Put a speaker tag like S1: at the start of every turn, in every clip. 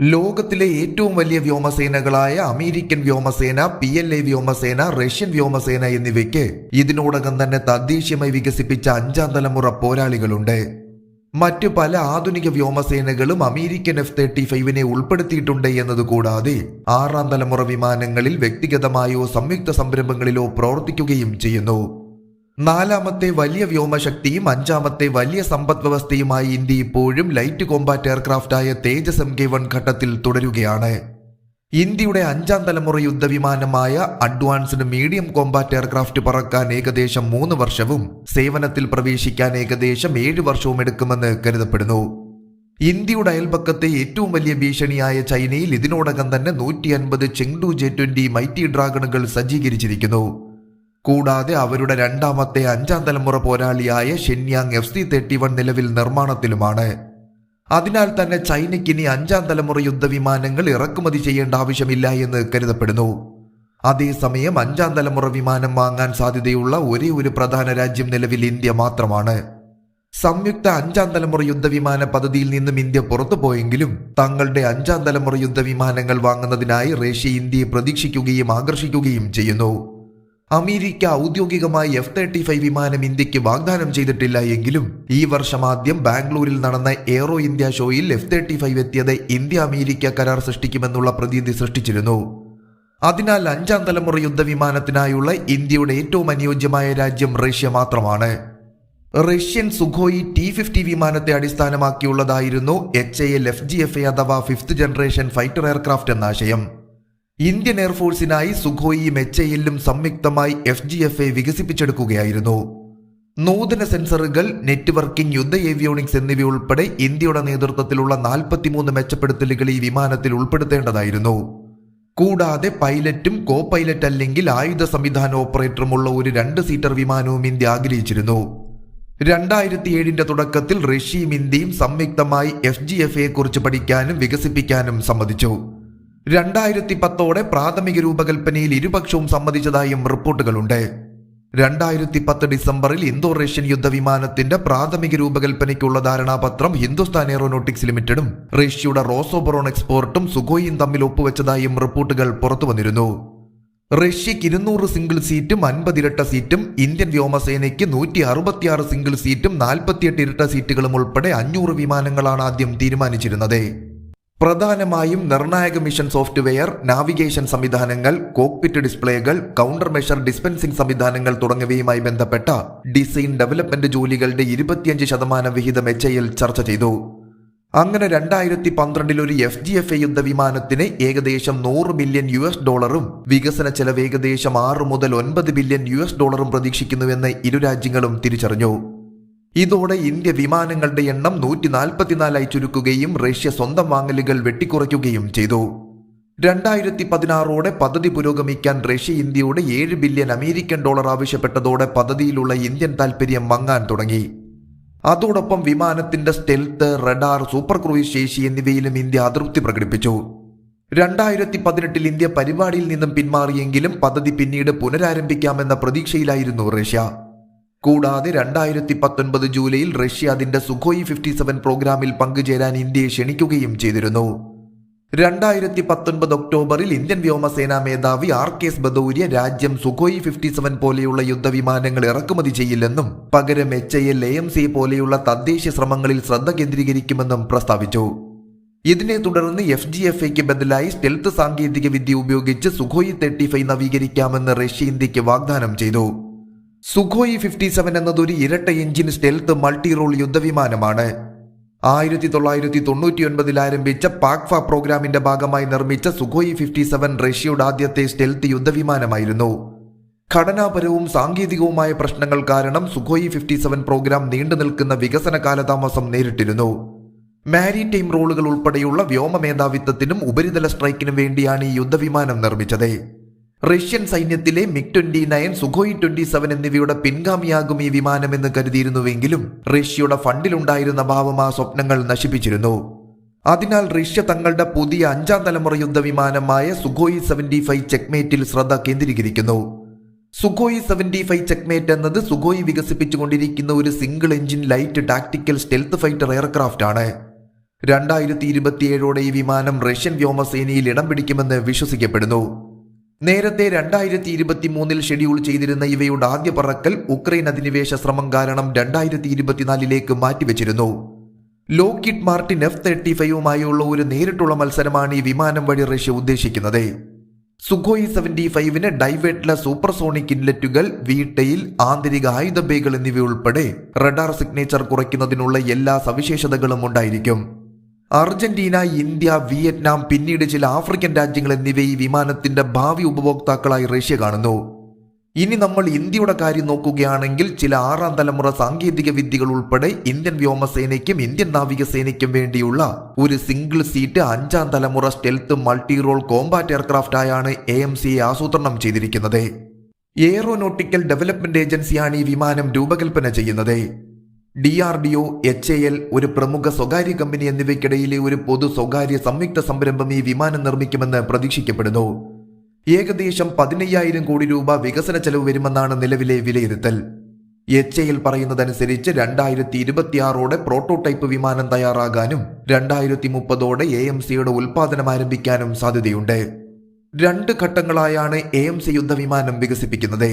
S1: ലോകത്തിലെ ഏറ്റവും വലിയ വ്യോമസേനകളായ അമേരിക്കൻ വ്യോമസേന പി എൽ എ വ്യോമസേന റഷ്യൻ വ്യോമസേന എന്നിവയ്ക്ക് ഇതിനോടകം തന്നെ തദ്ദേശീയമായി വികസിപ്പിച്ച അഞ്ചാം തലമുറ പോരാളികളുണ്ട്. മറ്റു പല ആധുനിക വ്യോമസേനകളും അമേരിക്കൻ എഫ് തേർട്ടി ഫൈവിനെ ഉൾപ്പെടുത്തിയിട്ടുണ്ട് എന്നതുകൂടാതെ ആറാം തലമുറ വിമാനങ്ങളിൽ വ്യക്തിഗതമായോ സംയുക്ത സംരംഭങ്ങളിലോ പ്രവർത്തിക്കുകയും ചെയ്യുന്നു. നാലാമത്തെ വലിയ വ്യോമശക്തിയും അഞ്ചാമത്തെ വലിയ സമ്പദ് വ്യവസ്ഥയുമായി ഇന്ത്യ ഇപ്പോഴും ലൈറ്റ് കോമ്പാറ്റ് എയർക്രാഫ്റ്റായ തേജസ് എം കെ വൺ ഘട്ടത്തിൽ തുടരുകയാണ്. ഇന്ത്യയുടെ അഞ്ചാം തലമുറ യുദ്ധവിമാനമായ അഡ്വാൻസ്ഡ് മീഡിയം കോമ്പാറ്റ് എയർക്രാഫ്റ്റ് പറക്കാൻ ഏകദേശം മൂന്ന് വർഷവും സേവനത്തിൽ പ്രവേശിക്കാൻ ഏകദേശം ഏഴ് വർഷവും എടുക്കുമെന്ന് കരുതപ്പെടുന്നു. ഇന്ത്യയുടെ അയൽപക്കത്തെ ഏറ്റവും വലിയ ഭീഷണിയായ ചൈനയിൽ ഇതിനോടകം തന്നെ നൂറ്റി അൻപത് ചെങ്ഡു ജെ ട്വന്റി മൈറ്റി ഡ്രാഗണുകൾ സജ്ജീകരിച്ചിരിക്കുന്നു. കൂടാതെ അവരുടെ രണ്ടാമത്തെ അഞ്ചാം തലമുറ പോരാളിയായ Shenyang F C thirty one നിലവിൽ നിർമ്മാണത്തിലുമാണ്. അതിനാൽ തന്നെ ചൈനയ്ക്ക് ഇനി അഞ്ചാം തലമുറ യുദ്ധവിമാനങ്ങൾ ഇറക്കുമതി ചെയ്യേണ്ട ആവശ്യമില്ല എന്ന് കരുതപ്പെടുന്നു. അതേസമയം അഞ്ചാം തലമുറ വിമാനം വാങ്ങാൻ സാധ്യതയുള്ള ഒരേ ഒരു പ്രധാന രാജ്യം നിലവിൽ ഇന്ത്യ മാത്രമാണ്. സംയുക്ത അഞ്ചാം തലമുറ യുദ്ധവിമാന പദ്ധതിയിൽ നിന്നും ഇന്ത്യ പുറത്തു പോയെങ്കിലും തങ്ങളുടെ അഞ്ചാം തലമുറ യുദ്ധവിമാനങ്ങൾ വാങ്ങുന്നതിനായി റഷ്യ ഇന്ത്യയെ പ്രതീക്ഷിക്കുകയും ആകർഷിക്കുകയും ചെയ്യുന്നു. അമേരിക്ക ഔദ്യോഗികമായി എഫ് തേർട്ടി ഫൈവ് വിമാനം ഇന്ത്യയ്ക്ക് വാഗ്ദാനം ചെയ്തിട്ടില്ല എങ്കിലും ഈ വർഷം ആദ്യം ബാംഗ്ലൂരിൽ നടന്ന എയ്റോ ഇന്ത്യ ഷോയിൽ എഫ് തേർട്ടി ഫൈവ് എത്തിയത് ഇന്ത്യ അമേരിക്ക കരാർ സൃഷ്ടിക്കുമെന്നുള്ള പ്രതീതി സൃഷ്ടിച്ചിരുന്നു. അതിനാൽ അഞ്ചാം തലമുറ യുദ്ധവിമാനത്തിനായുള്ള ഇന്ത്യയുടെ ഏറ്റവും അനുയോജ്യമായ രാജ്യം റഷ്യ മാത്രമാണ്. റഷ്യൻ സുഖോയി ടി ഫിഫ്റ്റി വിമാനത്തെ അടിസ്ഥാനമാക്കിയുള്ളതായിരുന്നു H A L F G F A അഥവാ ഫിഫ്ത് ജനറേഷൻ ഫൈറ്റർ എയർക്രാഫ്റ്റ് എന്ന ആശയം. ഇന്ത്യൻ എയർഫോഴ്സിനായി സുഖോയിയും മെച്ചയിലും സംയുക്തമായി എഫ് ജി എഫ് എ വികസിപ്പിച്ചെടുക്കുകയായിരുന്നു. നൂതന സെൻസറുകൾ നെറ്റ്വർക്കിംഗ് യുദ്ധ ഏവിയോണിക്സ് എന്നിവയുൾപ്പെടെ ഇന്ത്യയുടെ നേതൃത്വത്തിലുള്ള നാൽപ്പത്തിമൂന്ന് മെച്ചപ്പെടുത്തലുകൾ ഈ വിമാനത്തിൽ ഉൾപ്പെടുത്തേണ്ടതായിരുന്നു. കൂടാതെ പൈലറ്റും കോ പൈലറ്റ് അല്ലെങ്കിൽ ആയുധ സംവിധാന ഓപ്പറേറ്ററുമുള്ള ഒരു രണ്ട് സീറ്റർ വിമാനവും ഇന്ത്യ ആഗ്രഹിച്ചിരുന്നു. രണ്ടായിരത്തി ഏഴിന്റെ തുടക്കത്തിൽ റഷ്യയും ഇന്ത്യയും സംയുക്തമായി എഫ് ജി എഫ് എ കുറിച്ച് പഠിക്കാനും വികസിപ്പിക്കാനും സമ്മതിച്ചു. രണ്ടായിരത്തി പത്തോടെ പ്രാഥമിക രൂപകൽപ്പനയിൽ ഇരുപക്ഷവും സമ്മതിച്ചതായും റിപ്പോർട്ടുകളുണ്ട്. രണ്ടായിരത്തി പത്ത് ഡിസംബറിൽ ഇന്തോ റഷ്യൻ യുദ്ധവിമാനത്തിന്റെ പ്രാഥമിക രൂപകൽപ്പനയ്ക്കുള്ള ധാരണാപത്രം ഹിന്ദുസ്ഥാൻ എയറോനോട്ടിക്സ് ലിമിറ്റഡും റഷ്യയുടെ റോസോബറോൺ എക്സ്പോർട്ടും സുഗോയും തമ്മിൽ ഒപ്പുവെച്ചതായും റിപ്പോർട്ടുകൾ പുറത്തുവന്നിരുന്നു. റഷ്യക്ക് ഇരുന്നൂറ് സിംഗിൾ സീറ്റും അൻപത് ഇരട്ട സീറ്റും ഇന്ത്യൻ വ്യോമസേനയ്ക്ക് നൂറ്റി അറുപത്തിയാറ് സിംഗിൾ സീറ്റും നാൽപ്പത്തിയെട്ട് ഇരട്ട സീറ്റുകളും ഉൾപ്പെടെ അഞ്ഞൂറ് വിമാനങ്ങളാണ് ആദ്യം തീരുമാനിച്ചിരുന്നത്. പ്രധാനമായും നിർണായക മിഷൻ സോഫ്റ്റ്വെയർ നാവിഗേഷൻ സംവിധാനങ്ങൾ കോക്പിറ്റ് ഡിസ്പ്ലേകൾ കൗണ്ടർ മെഷർ ഡിസ്പെൻസിംഗ് സംവിധാനങ്ങൾ തുടങ്ങിയവയുമായി ബന്ധപ്പെട്ട ഡിസൈൻ ഡെവലപ്മെന്റ് ജോലികളുടെ ഇരുപത്തിയഞ്ച് ശതമാനം വിഹിതം എച്ച് ചർച്ച ചെയ്തു. അങ്ങനെ രണ്ടായിരത്തി പന്ത്രണ്ടിൽ ഒരു എഫ് ജി എഫ് എ യുദ്ധവിമാനത്തിന് ഏകദേശം നൂറ് ബില്യൺ യു എസ് ഡോളറും വികസന ചെലവ് ഏകദേശം ആറ് മുതൽ ഒൻപത് ബില്യൺ യു എസ് ഡോളറും പ്രതീക്ഷിക്കുന്നുവെന്ന് ഇരു രാജ്യങ്ങളും തിരിച്ചറിഞ്ഞു. ഇതോടെ ഇന്ത്യ വിമാനങ്ങളുടെ എണ്ണം നൂറ്റി നാൽപ്പത്തിനാലായി ചുരുക്കുകയും റഷ്യ സ്വന്തം വാങ്ങലുകൾ വെട്ടിക്കുറയ്ക്കുകയും ചെയ്തു. രണ്ടായിരത്തി പതിനാറോടെ പദ്ധതി പുരോഗമിക്കാൻ റഷ്യ ഇന്ത്യയോട് ഏഴ് ബില്യൺ അമേരിക്കൻ ഡോളർ ആവശ്യപ്പെട്ടതോടെ പദ്ധതിയിലുള്ള ഇന്ത്യൻ താൽപര്യം മങ്ങാൻ തുടങ്ങി. അതോടൊപ്പം വിമാനത്തിന്റെ സ്റ്റെൽത്ത് റഡാർ സൂപ്പർ ക്രൂയിസ് ശേഷി എന്നിവയിലും ഇന്ത്യ അതൃപ്തി പ്രകടിപ്പിച്ചു. രണ്ടായിരത്തി പതിനെട്ടിൽ ഇന്ത്യ പരിപാടിയിൽ നിന്നും പിന്മാറിയെങ്കിലും പദ്ധതി പിന്നീട് പുനരാരംഭിക്കാമെന്ന പ്രതീക്ഷയിലായിരുന്നു റഷ്യ. കൂടാതെ രണ്ടായിരത്തി പത്തൊൻപത് ജൂലൈയിൽ റഷ്യ അതിന്റെ സുഖോയി ഫിഫ്റ്റി സെവൻ പ്രോഗ്രാമിൽ പങ്കുചേരാൻ ഇന്ത്യയെ ക്ഷണിക്കുകയും ചെയ്തിരുന്നു. രണ്ടായിരത്തി പത്തൊൻപത് ഒക്ടോബറിൽ ഇന്ത്യൻ വ്യോമസേനാ മേധാവി ആർ കെ എസ് ബദൌര്യ രാജ്യം സുഖോയി ഫിഫ്റ്റി സെവൻ പോലെയുള്ള യുദ്ധവിമാനങ്ങൾ ഇറക്കുമതി ചെയ്യില്ലെന്നും പകരം H L A M C പോലെയുള്ള തദ്ദേശീയ ശ്രമങ്ങളിൽ ശ്രദ്ധ കേന്ദ്രീകരിക്കുമെന്നും പ്രസ്താവിച്ചു. ഇതിനെ തുടർന്ന് എഫ് ജി എഫ് എക്ക് ബദലായി സ്റ്റെൽത്ത് സാങ്കേതിക വിദ്യ ഉപയോഗിച്ച് സുഖോയി തേർട്ടി ഫൈവ് നവീകരിക്കാമെന്ന് റഷ്യ ഇന്ത്യയ്ക്ക് വാഗ്ദാനം ചെയ്തു. സുഖോയി ഫിഫ്റ്റി സെവൻ ഒരു ഇരട്ട എഞ്ചിൻ സ്റ്റെൽത്ത് മൾട്ടി റോൾ യുദ്ധവിമാനമാണ്. ആയിരത്തി തൊള്ളായിരത്തി തൊണ്ണൂറ്റി ഒൻപതിൽ ആരംഭിച്ച പാക്ഫ പ്രോഗ്രാമിന്റെ ഭാഗമായി നിർമ്മിച്ച സുഖോയി ഫിഫ്റ്റി സെവൻ റഷ്യയുടെ ആദ്യത്തെ സ്റ്റെൽത്ത് യുദ്ധവിമാനമായിരുന്നു. ഘടനാപരവും സാങ്കേതികവുമായ പ്രശ്നങ്ങൾ കാരണം സുഖോയി ഫിഫ്റ്റി സെവൻ പ്രോഗ്രാം നീണ്ടു നിൽക്കുന്ന വികസന കാലതാമസം നേരിട്ടിരുന്നു. മാരിടൈം റോളുകൾ ഉൾപ്പെടെയുള്ള വ്യോമ മേധാവിത്വത്തിനും ഉപരിതല സ്ട്രൈക്കിനും വേണ്ടിയാണ് ഈ യുദ്ധവിമാനം നിർമ്മിച്ചത്. റഷ്യൻ സൈന്യത്തിലെ MiG twenty nine Sukhoi twenty seven എന്നിവയുടെ പിൻഗാമിയാകും ഈ വിമാനമെന്ന് കരുതിയിരുന്നുവെങ്കിലും റഷ്യയുടെ ഫണ്ടിലുണ്ടായിരുന്ന ഭാവം ആ സ്വപ്നങ്ങൾ നശിപ്പിച്ചിരുന്നു. അതിനാൽ റഷ്യ തങ്ങളുടെ പുതിയ അഞ്ചാം തലമുറ യുദ്ധവിമാനമായ സുഖോയി സെവന്റി ഫൈവ് ചെക്മേറ്റിൽ ശ്രദ്ധ കേന്ദ്രീകരിക്കുന്നു. സുഖോയി സെവന്റി ഫൈവ് ചെക്മേറ്റ് എന്നത് സുഖോയി വികസിപ്പിച്ചുകൊണ്ടിരിക്കുന്ന ഒരു single engine light tactical stealth fighter aircraft ആണ്. രണ്ടായിരത്തി ഇരുപത്തിയേഴോടെ ഈ വിമാനം റഷ്യൻ വ്യോമസേനയിൽ ഇടം പിടിക്കുമെന്ന് വിശ്വസിക്കപ്പെടുന്നു. നേരത്തെ രണ്ടായിരത്തി ഇരുപത്തി മൂന്നിൽ ഷെഡ്യൂൾ ചെയ്തിരുന്ന ഇവയുടെ ആദ്യ പറക്കൽ ഉക്രൈൻ അധിനിവേശ ശ്രമം കാരണം രണ്ടായിരത്തി ഇരുപത്തിനാലിലേക്ക് മാറ്റിവെച്ചിരുന്നു. ലോക്കിഡ് മാർട്ടിൻ എഫ് തേർട്ടി ഫൈവുമായുള്ള ഒരു നേരിട്ടുള്ള മത്സരമാണ് ഈ വിമാനം വഴി റഷ്യ ഉദ്ദേശിക്കുന്നത്. സുഖോയി സെവന്റി ഫൈവിന് ഡൈവേറ്റ്ലെസ് സൂപ്പർസോണിക് ഇൻലെറ്റുകൾ വീട്ടയിൽ ആന്തരിക ആയുധ ബേകൾ എന്നിവയുൾപ്പെടെ റഡാർ സിഗ്നേച്ചർ കുറയ്ക്കുന്നതിനുള്ള എല്ലാ സവിശേഷതകളും ഉണ്ടായിരിക്കും. അർജന്റീന ഇന്ത്യ വിയറ്റ്നാം പിന്നീട് ചില ആഫ്രിക്കൻ രാജ്യങ്ങൾ എന്നിവ ഈ വിമാനത്തിന്റെ ഭാവി ഉപഭോക്താക്കളായി റഷ്യ കാണുന്നു. ഇനി നമ്മൾ ഇന്ത്യയുടെ കാര്യം നോക്കുകയാണെങ്കിൽ ചില ആറാം തലമുറ സാങ്കേതിക വിദ്യകൾ ഉൾപ്പെടെ ഇന്ത്യൻ വ്യോമസേനയ്ക്കും ഇന്ത്യൻ നാവികസേനയ്ക്കും വേണ്ടിയുള്ള ഒരു സിംഗിൾ സീറ്റ് അഞ്ചാം തലമുറ stealth multi role combat aircraft ആയാണ് എ എം സി ആസൂത്രണം ചെയ്തിരിക്കുന്നത്. എയറോനോട്ടിക്കൽ ഡെവലപ്മെന്റ് ഏജൻസിയാണ് ഈ വിമാനം രൂപകൽപ്പന ചെയ്യുന്നത്. D R D O H A L ഒരു പ്രമുഖ സ്വകാര്യ കമ്പനി എന്നിവയ്ക്കിടയിലെ ഒരു പൊതു സ്വകാര്യ സംയുക്ത സംരംഭം ഈ വിമാനം നിർമ്മിക്കുമെന്ന് പ്രതീക്ഷിക്കപ്പെടുന്നു. ഏകദേശം പതിനയ്യായിരം കോടി രൂപ വികസന ചെലവ് വരുമെന്നാണ് നിലവിലെ വിലയിരുത്തൽ. എച്ച് എൽ പറയുന്നതനുസരിച്ച് രണ്ടായിരത്തി ഇരുപത്തിയാറോടെ പ്രോട്ടോടൈപ്പ് വിമാനം തയ്യാറാകാനും രണ്ടായിരത്തി മുപ്പതോടെ എ എം സിയുടെ ഉൽപാദനം ആരംഭിക്കാനും സാധ്യതയുണ്ട്. രണ്ട് ഘട്ടങ്ങളായാണ് എ എം സി യുദ്ധവിമാനം വികസിപ്പിക്കുന്നത്.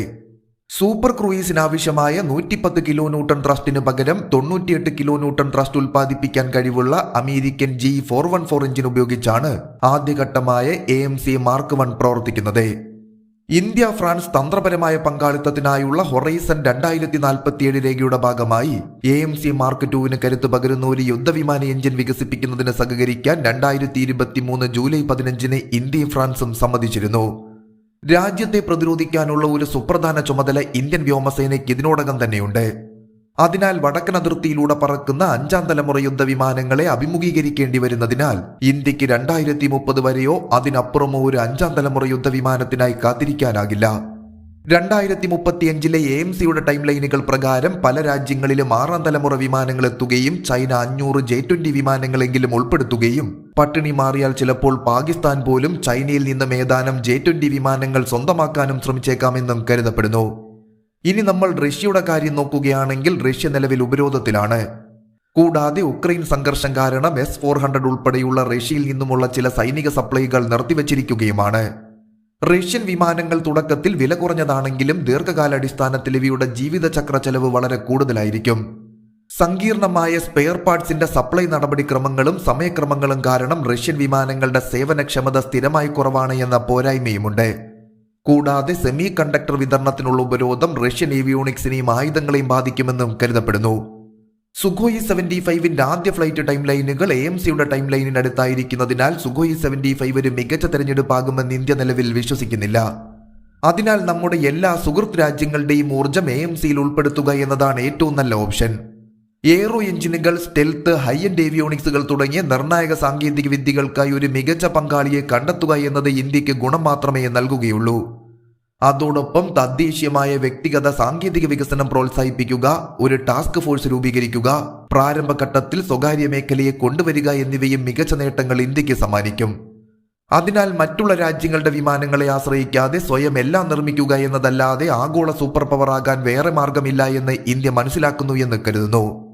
S1: സൂപ്പർ ക്രൂയിസിനാവശ്യമായ നൂറ്റിപ്പത്ത് കിലോ ന്യൂട്ടൺ ത്രസ്റ്റിന് പകരം തൊണ്ണൂറ്റിയെട്ട് കിലോ ന്യൂട്ടൺ ത്രസ്റ്റ് ഉൽപ്പാദിപ്പിക്കാൻ കഴിവുള്ള American G four one four engine ഉപയോഗിച്ചാണ് ആദ്യഘട്ടമായ A M C mark one പ്രവർത്തിക്കുന്നത്. ഇന്ത്യ ഫ്രാൻസ് തന്ത്രപരമായ പങ്കാളിത്തത്തിനായുള്ള ഹൊറൈസൺ രണ്ടായിരത്തി നാൽപ്പത്തിയേഴ് രേഖയുടെ ഭാഗമായി എ എം സി മാർക്ക് ടുവിന് കരുത്ത് പകരുന്ന ഒരു യുദ്ധവിമാന എഞ്ചിൻ വികസിപ്പിക്കുന്നതിന് സഹകരിക്കാൻ രണ്ടായിരത്തി ഇരുപത്തി മൂന്ന് ജൂലൈ പതിനഞ്ചിന് ഇന്ത്യയും ഫ്രാൻസും സമ്മതിച്ചിരുന്നു. രാജ്യത്തെ പ്രതിരോധിക്കാനുള്ള ഒരു സുപ്രധാന ചുമതല ഇന്ത്യൻ വ്യോമസേനയ്ക്ക് ഇതിനോടകം തന്നെയുണ്ട്. അതിനാൽ വടക്കൻ അതിർത്തിയിലൂടെ പറക്കുന്ന അഞ്ചാം തലമുറ യുദ്ധ വിമാനങ്ങളെ അഭിമുഖീകരിക്കേണ്ടി വരുന്നതിനാൽ ഇന്ത്യയ്ക്ക് രണ്ടായിരത്തി മുപ്പത് വരെയോ അതിനപ്പുറമോ ഒരു അഞ്ചാം തലമുറ യുദ്ധ വിമാനത്തിനായി കാത്തിരിക്കാനാകില്ല. രണ്ടായിരത്തി മുപ്പത്തിയഞ്ചിലെ എ എം സിയുടെ ടൈം ലൈനുകൾ പ്രകാരം പല രാജ്യങ്ങളിലും ആറാം തലമുറ വിമാനങ്ങൾ എത്തുകയും ചൈന അഞ്ഞൂറ് ജെ ട്വന്റി വിമാനങ്ങളെങ്കിലും ഉൾപ്പെടുത്തുകയും പട്ടിണി മാറിയാൽ ചിലപ്പോൾ പാകിസ്ഥാൻ പോലും ചൈനയിൽ നിന്നും ഏതാനും ജെ ട്വന്റി വിമാനങ്ങൾ സ്വന്തമാക്കാനും ശ്രമിച്ചേക്കാമെന്നും കരുതപ്പെടുന്നു. ഇനി നമ്മൾ റഷ്യയുടെ കാര്യം നോക്കുകയാണെങ്കിൽ റഷ്യ നിലവിൽ ഉപരോധത്തിലാണ്. കൂടാതെ ഉക്രൈൻ സംഘർഷം കാരണം എസ് ഫോർ ഹൺഡ്രഡ് ഉൾപ്പെടെയുള്ള റഷ്യയിൽ നിന്നുമുള്ള ചില സൈനിക സപ്ലൈകൾ നിർത്തിവച്ചിരിക്കുകയുമാണ്. റഷ്യൻ വിമാനങ്ങൾ തുടക്കത്തിൽ വില കുറഞ്ഞതാണെങ്കിലും ദീർഘകാലാടിസ്ഥാനത്തിൽ ഇവയുടെ ജീവിതചക്ര ചെലവ് വളരെ കൂടുതലായിരിക്കും. സങ്കീർണമായ സ്പെയർ പാർട്സിന്റെ സപ്ലൈ നടപടിക്രമങ്ങളും സമയക്രമങ്ങളും കാരണം റഷ്യൻ വിമാനങ്ങളുടെ സേവനക്ഷമത സ്ഥിരമായി കുറവാണ് എന്ന പോരായ്മയുമുണ്ട്. കൂടാതെ സെമി കണ്ടക്ടർ വിതരണത്തിനുള്ള ഉപരോധം റഷ്യൻ ഏവിയോണിക്സിനെയും ആയുധങ്ങളെയും ബാധിക്കുമെന്നും കരുതപ്പെടുന്നു. സുഖോയി സെവന്റി ഫൈവിന്റെ ആദ്യ ഫ്ലൈറ്റ് ടൈം ലൈനുകൾ എ എം സിയുടെ ടൈം ലൈനിനടുത്തായിരിക്കുന്നതിനാൽ സുഖോയി സെവന്റി ഫൈവ് ഒരു മികച്ച തെരഞ്ഞെടുപ്പാകുമെന്ന് ഇന്ത്യ നിലവിൽ വിശ്വസിക്കുന്നില്ല. അതിനാൽ നമ്മുടെ എല്ലാ സുഹൃത്ത് രാജ്യങ്ങളുടെയും ഊർജം എ എം സിയിൽ ഉൾപ്പെടുത്തുക എന്നതാണ് ഏറ്റവും നല്ല ഓപ്ഷൻ. എയറോ എഞ്ചിനുകൾ സ്റ്റെൽത്ത് ഹൈ എൻഡ് ഏവിയോണിക്സുകൾ തുടങ്ങിയ നിർണായക സാങ്കേതിക വിദ്യകൾക്കായി ഒരു മികച്ച പങ്കാളിയെ കണ്ടെത്തുക എന്നത് ഇന്ത്യയ്ക്ക് ഗുണം മാത്രമേ നൽകുകയുള്ളൂ. അതോടൊപ്പം തദ്ദേശീയമായ വ്യക്തിഗത സാങ്കേതിക വികസനം പ്രോത്സാഹിപ്പിക്കുക ഒരു ടാസ്ക് ഫോഴ്സ് രൂപീകരിക്കുക പ്രാരംഭഘട്ടത്തിൽ സ്വകാര്യ മേഖലയെ കൊണ്ടുവരിക എന്നിവയും മികച്ച നേട്ടങ്ങൾ ഇന്ത്യയ്ക്ക് സമ്മാനിക്കും. അതിനാൽ മറ്റുള്ള രാജ്യങ്ങളുടെ വിമാനങ്ങളെ ആശ്രയിക്കാതെ സ്വയം എല്ലാം നിർമ്മിക്കുക എന്നതല്ലാതെ ആഗോള സൂപ്പർ പവർ ആകാൻ വേറെ മാർഗമില്ല എന്ന് ഇന്ത്യ മനസ്സിലാക്കുന്നു എന്ന് കരുതുന്നു.